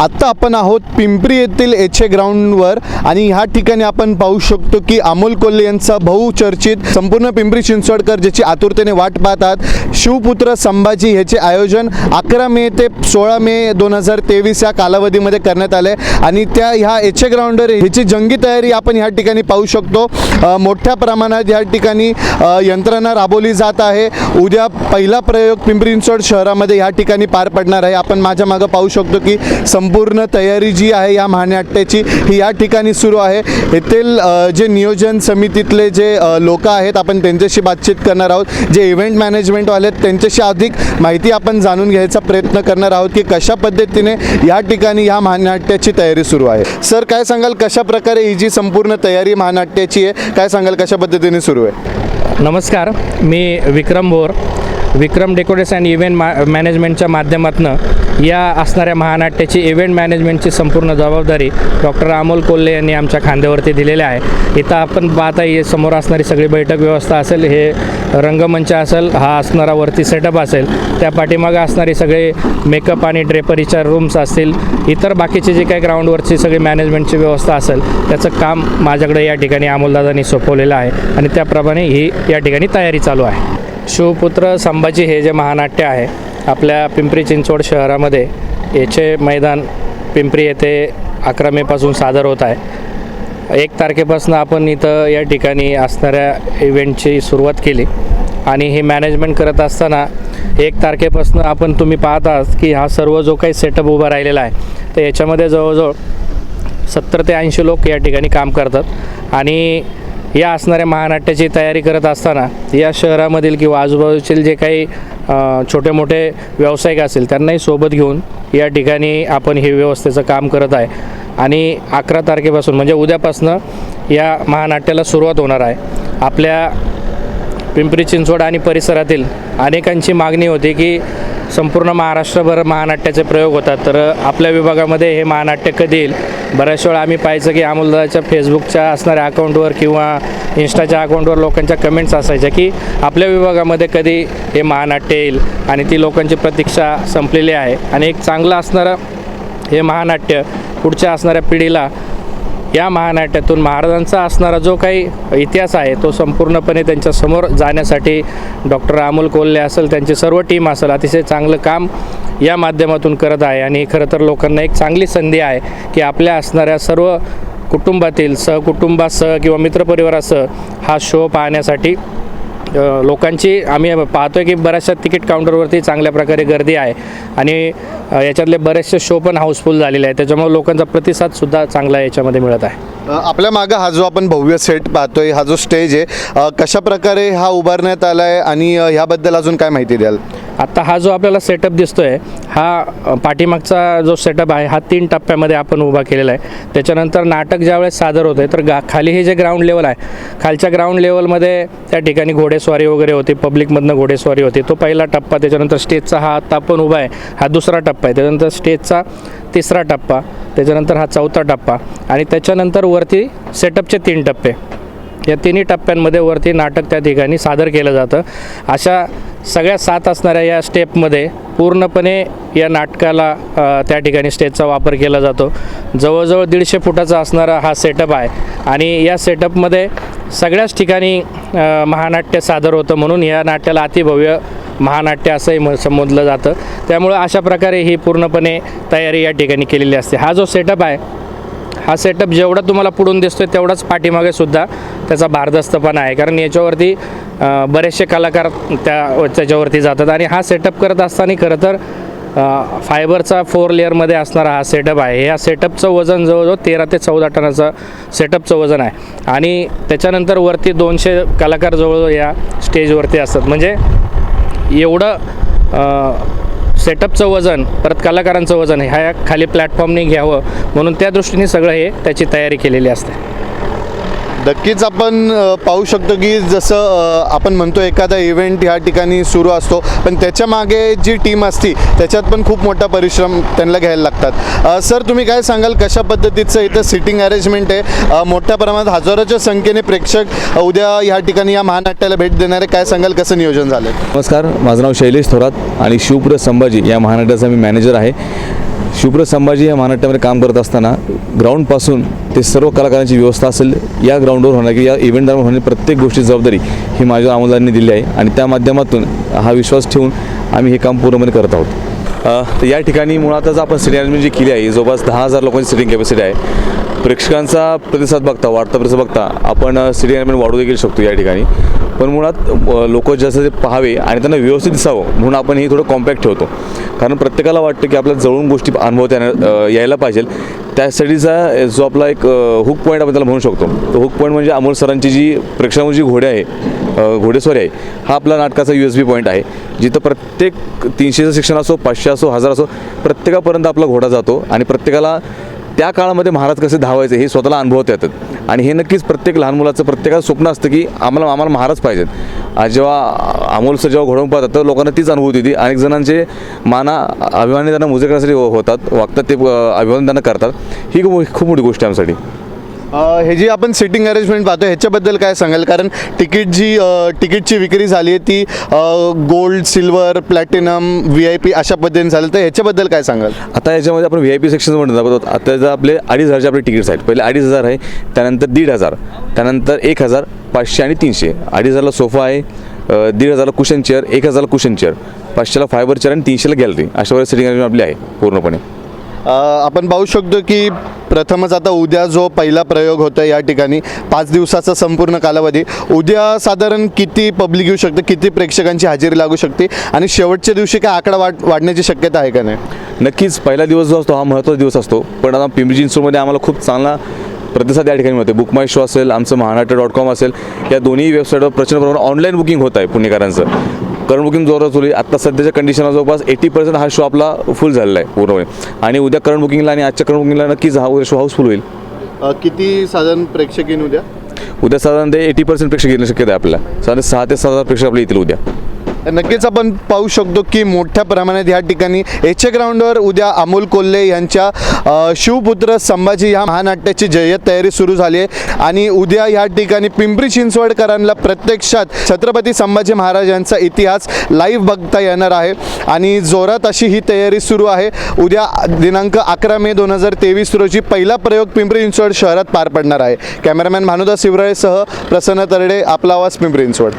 आत्ता आपण आहोत पिंपरी येथील एच ए ग्राउंडवर आणि ह्या ठिकाणी आपण पाहू शकतो की अमोल कोल्हे यांचा बहुचर्चित संपूर्ण पिंपरी चिंचवडकर ज्याची आतुरतेने वाट पाहतात शिवपुत्र संभाजी ह्याचे आयोजन अकरा मे ते सोळा मे दोन हजार तेवीस या कालावधीमध्ये करण्यात आले. आणि त्या ह्या एच ए ग्राउंडवर ह्याची जंगी तयारी आपण ह्या ठिकाणी पाहू शकतो. मोठ्या प्रमाणात या ठिकाणी यंत्रणा राबवली जात आहे. उद्या पहिला प्रयोग पिंपरी चिंचवड शहरामध्ये ह्या ठिकाणी पार पडणार आहे. आपण माझ्या मागं पाहू शकतो की संपूर्ण तयारी जी आहे या महानाट्याची ही या ठिकाणी सुरू आहे. येथील जे नियोजन समितीतले जे लोक आहेत आपण त्यांच्याशी बातचीत करणार आहोत. जे इव्हेंट मॅनेजमेंटवाले आहेत त्यांच्याशी अधिक माहिती आपण जाणून घ्यायचा प्रयत्न करणार आहोत की कशा पद्धतीने या ठिकाणी या महानाट्याची तयारी सुरू आहे. सर काय सांगाल कशा प्रकारे ही जी संपूर्ण तयारी महानाट्याची आहे काय सांगाल कशा पद्धतीने सुरू आहे? नमस्कार मी Vikram Bhor Vikram decoration and event मा मॅनेजमेंटच्या माध्यमातून या असणाऱ्या महानाट्याची इव्हेंट मॅनेजमेंटची संपूर्ण जबाबदारी डॉक्टर अमोल कोल्हे यांनी आमच्या खांद्यावरती दिलेली आहे. इथं आपण पाहता ये समोर असणारी सगळी बैठक व्यवस्था असेल हे रंगमंच असेल हा असणारा वरती सेटअप असेल त्या पाठीमागं असणारी सगळे मेकअप आणि ड्रेपरीच्या रूम्स असतील इतर बाकीचे जे काही ग्राउंडवरची सगळी मॅनेजमेंटची व्यवस्था असेल त्याचं काम माझ्याकडे या ठिकाणी अमोलदादांनी सोपवलेलं आहे आणि त्याप्रमाणे ही या ठिकाणी तयारी चालू आहे. शिवपुत्र संभाजी हे जे महानाट्य आहे आपल्या पिंपरी चिंचवड शहरामध्ये याचे मैदान पिंपरी येथे अकरा मेपासून सादर होत आहे. एक तारखेपासून आपण इथं या ठिकाणी असणाऱ्या इव्हेंटची सुरुवात केली आणि हे मॅनेजमेंट करत असताना एक तारखेपासून आपण तुम्ही पाहत आहात की हा सर्व जो काही सेटअप उभा राहिलेला आहे तर याच्यामध्ये जवळजवळ सत्तर ते ऐंशी लोक या ठिकाणी काम करतात. आणि या असणाऱ्या महानाट्याची तयारी करत असताना या शहरामधील किंवा आजूबाजूतील जे काही छोटे मोठे व्यावसायिक असेल त्यांनाही सोबत घेऊन या ठिकाणी आपण हे व्यवस्थेचं काम करत आहे. आणि अकरा तारखेपासून म्हणजे उद्यापासनं या महानाट्याला सुरुवात होणार आहे. आपल्या पिंपरी चिंचवड आणि परिसरातील अनेकांची मागणी होती की संपूर्ण महाराष्ट्रभर महानाट्याचे प्रयोग होतात. तर आपल्या विभागामध्ये हे महानाट्य कधी येईल? बऱ्याच वेळा आम्ही पाहायचं की अमोलदाच्या फेसबुकच्या असणाऱ्या अकाउंटवर किंवा इन्स्टाच्या अकाउंटवर लोकांच्या कमेंट्स असायच्या की आपल्या विभागामध्ये कधी हे महानाट्य येईल आणि ती लोकांची प्रतीक्षा संपलेली आहे. आणि एक चांगलं असणारं हे महानाट्य पुढच्या असणाऱ्या पिढीला या महानाट्यातून महाराजांचा असणारा जो काही इतिहास आहे तो संपूर्णपणे त्यांच्यासमोर जाण्यासाठी डॉक्टर अमोल कोल्हे असेल त्यांची सर्व टीम असेल अतिशय चांगलं काम या माध्यमातून करत आहे. आणि खरं तर लोकांना एक चांगली संधी आहे की आपल्या असणाऱ्या सर्व कुटुंबातील सहकुटुंबासह किंवा मित्रपरिवारासह हा शो पाहण्यासाठी लोकांची आम्ही पाहतोय की बऱ्याचशा तिकीट काउंटरवरती चांगल्या प्रकारे गर्दी आहे. आणि याच्यातले बरेचसे शो पण हाऊसफुल झालेले आहेत. त्याच्यामुळे लोकांचा प्रतिसादसुद्धा चांगला याच्यामध्ये मिळत आहे. आपल्या मागं हा जो आपण भव्य सेट पाहतोय हा जो स्टेज आहे कशा प्रकारे हा उभारण्यात आला आहे आणि ह्याबद्दल अजून काय माहिती द्याल? आत्ता हा जो आपल्याला सेटअप दिसतोय हा पाठीमागचा जो सेटअप आहे हा तीन टप्प्यामध्ये आपण उभा केलेला आहे. त्याच्यानंतर नाटक ज्यावेळेस सादर होतं तर गा खाली हे जे ग्राउंड लेवल आहे खालच्या ग्राउंड लेवलमध्ये त्या ठिकाणी घोडेस्वारी वगैरे होती पब्लिकमधनं घोडेस्वारी होती. तो पहिला टप्पा त्याच्यानंतर स्टेजचा हा आत्ता आपण उभा आहे हा दुसरा टप्पा आहे त्याच्यानंतर स्टेजचा तिसरा टप्पा त्याच्यानंतर हा चौथा टप्पा आणि त्याच्यानंतर वरती सेटअपचे तीन टप्पे. या तिन्ही टप्प्यांमध्ये वरती नाटक त्या ठिकाणी सादर केलं जातं. अशा सगळ्या सात असणाऱ्या या स्टेपमध्ये पूर्णपणे या नाटकाला त्या ठिकाणी स्टेजचा वापर केला जातो. जवळजवळ दीडशे फुटाचा असणारा हा सेटअप आहे आणि या सेटअपमध्ये सगळ्याच ठिकाणी महानाट्य सादर होतं म्हणून या नाट्याला अतिभव्य महानाट्य असंही म संबोधलं जातं. त्यामुळं अशा प्रकारे ही पूर्णपणे तयारी या ठिकाणी केलेली असते. हा जो सेटअप आहे हा सेटअप जेवढा तुम्हाला पुढून दिसतोय तेवढाच पाठीमागे सुद्धा त्याचा भारदस्तपणा आहे. कारण याच्यावरती बरेचसे कलाकार त्या त्याच्यावरती जातात. आणि हा सेटअप करत असताना खरं तर फायबरचा फोर लेअरमध्ये असणारा हा सेटअप आहे. या सेटअपचं वजन जवळजवळ तेरा ते चौदा टनाचं सेटअपचं वजन आहे. आणि त्याच्यानंतर वरती दोनशे कलाकार जवळजवळ या स्टेजवरती असतात. म्हणजे एवढं सेटअपचं वजन परत कलाकारांचं वजन ह्या खाली प्लॅटफॉर्मने घ्यावं म्हणून त्या दृष्टीने सगळं हे त्याची तयारी केलेली असते. नक्कीच आपण पाहू शकतो की जसं आपण म्हणतो एखादा इव्हेंट ह्या ठिकाणी सुरू असतो पण त्याच्यामागे जी टीम असती त्याच्यात पण खूप मोठा परिश्रम त्यांना घ्यायला लागतात. सर तुम्ही काय सांगाल कशा पद्धतीचं इथं सिटिंग अरेंजमेंट आहे? मोठ्या प्रमाणात हजारोच्या संख्येने प्रेक्षक उद्या ह्या ठिकाणी या महानाट्याला भेट देणारे काय सांगाल कसं नियोजन झालं नमस्कार माझं नाव शैलेश थोरात आणि शिवप्र संभाजी या महानाट्याचा मी मॅनेजर आहे. शुभ्र संभाजी या महानाट्यामध्ये काम करत असताना ग्राउंडपासून ते सर्व कलाकारांची व्यवस्था असेल या ग्राउंडवर होणार की या इव्हेंट दरम्यान होणारी प्रत्येक गोष्टीची जबाबदारी ही माझ्या आमदारांनी दिली आहे. आणि त्या माध्यमातून हा विश्वास ठेवून आम्ही हे काम पूर्णपणे करत आहोत. तर या ठिकाणी मुळातच आपण सिटिंग अरेंजमेंट जी केली आहे जवळपास दहा हजार लोकांची सिटिंग कॅपॅसिटी आहे. प्रेक्षकांचा प्रतिसाद बघता वाढता प्रतिसाद बघता आपण सिटिंग अरेंजमेंट वाढवू देखील शकतो या ठिकाणी. पण मुळात लोक जास्त ते पाहावे आणि त्यांना व्यवस्थित दिसावं म्हणून आपण हे थोडं कॉम्पॅक्ट ठेवतो. कारण प्रत्येकाला वाटतं की आपल्याला जवळून गोष्टी अनुभवता येणार यायला पाहिजे. त्यासाठीचा जो आपला एक हुक पॉईंट आपण त्याला म्हणू शकतो. तो हुक पॉईंट म्हणजे अमोल सरांची जी प्रेक्षकांची जी घोडे आहे घोडेस्वारी आहे हा आपला नाटकाचा यू एस बी पॉईंट आहे. जिथं प्रत्येक तीनशेचं शिक्षण असो पाचशे असो हजार असो प्रत्येकापर्यंत आपला घोडा जातो आणि प्रत्येकाला त्या काळामध्ये महाराज कसे धावायचे हे स्वतःला अनुभवता येतात. आणि हे नक्कीच प्रत्येक लहान मुलाचं प्रत्येकाचं स्वप्न असतं की आम्हाला आम्हाला महाराज पाहिजेत. आज जेव्हा अमोल सर जेव्हा घडवून पाहतात तर लोकांना तीच अनुभूती होती अनेक जणांचे माना अभिमानी त्यांना मुजे करण्यासाठी हो- होतात. वागतात ते अभिमान त्यांना करतात. ही खूप खूप मोठी गोष्ट आमच्यासाठी. हे जी आपण सिटिंग अरेंजमेंट पाहतो ह्याच्याबद्दल काय सांगाल? कारण तिकीट जी तिकीटची विक्री झाली आहे ती gold silver platinum V I P अशा पद्धतीने झाली तर ह्याच्याबद्दल काय सांगाल? आता याच्यामध्ये आपण व्ही आय पी सेक्शन म्हणतो आता जर आपले अडीच हजारचे आपले तिकीट्स आहेत. पहिले अडीच हजार आहे त्यानंतर दीड हजार. त्यानंतर एक हजार पाचशे आणि तीनशे. अडीच हजारला सोफा आहे दीड हजारला कुशन चेअर एक हजारला कुशन चेअर पाचशेला फायबर चेअर आणि तीनशेला गॅलरी अशा वेळेस सिटिंग अरेंजमेंट आपली आहे पूर्णपणे. आपण पाहू शकतो की प्रथमच आता उद्या जो पहिला प्रयोग होतो या ठिकाणी पाच दिवसाचा संपूर्ण कालावधी. उद्या साधारण किती पब्लिक येऊ शकतं किती प्रेक्षकांची हजेरी लागू शकते आणि शेवटच्या दिवशी काय आकडा वाढ वाढण्याची शक्यता आहे का नाही? नक्कीच पहिला दिवस जो असतो हा महत्त्वाचा दिवस असतो. पण आता पिंपरी चिंचवडमध्ये आम्हाला खूप चांगला प्रतिसाद या ठिकाणी मिळतो बुक माय शो असेल आमचं महानाट्य डॉट कॉम असेल या दोन्ही वेबसाईटवर प्रचंड प्रमाणात ऑनलाईन बुकिंग होत आहे पुणेकरांचं. करंट बुकिंग जोरात आहे. आत्ता सध्याच्या कंडिशनला जवळपास एटी पर्सेंट हा शो आपला फुल झालेला आहे पूर्णपणे. आणि उद्या करंट बुकिंगला आणि आजच्या करंट बुकिंगला नक्कीच हा शो हाऊसफुल होईल. किती साधारण प्रेक्षक येईन उद्या? उद्या साधारण ते एटी पर्सेंट प्रेक्षक येणं शक्यता आहे आपल्याला. साधारण सहा ते सात हजार प्रेक्षक आपल्या येतील उद्या. नक्कीच आपण पाहू शकतो की मोठ्या प्रमाणात या ठिकाणी एच ए ग्राउंडवर उद्या अमोल कोल्हे यांच्या शिवपुत्र संभाजी या महानाट्याची जय्यत तयारी सुरू झाली आहे. आणि उद्या या ठिकाणी पिंपरी चिंचवडकरांना प्रत्यक्षात छत्रपती संभाजी महाराजांचा इतिहास लाईव्ह बघता येणार आहे. आणि जोरात अशी ही तयारी सुरू आहे. उद्या दिनांक अकरा मे दोन हजार तेवीस रोजी पहिला प्रयोग पिंपरी चिंचवड शहरात पार पडणार आहे. कॅमेरामॅन भानुदास शिवराळेसह प्रसन्न तरडे आपला आवाज पिंपरी चिंचवड.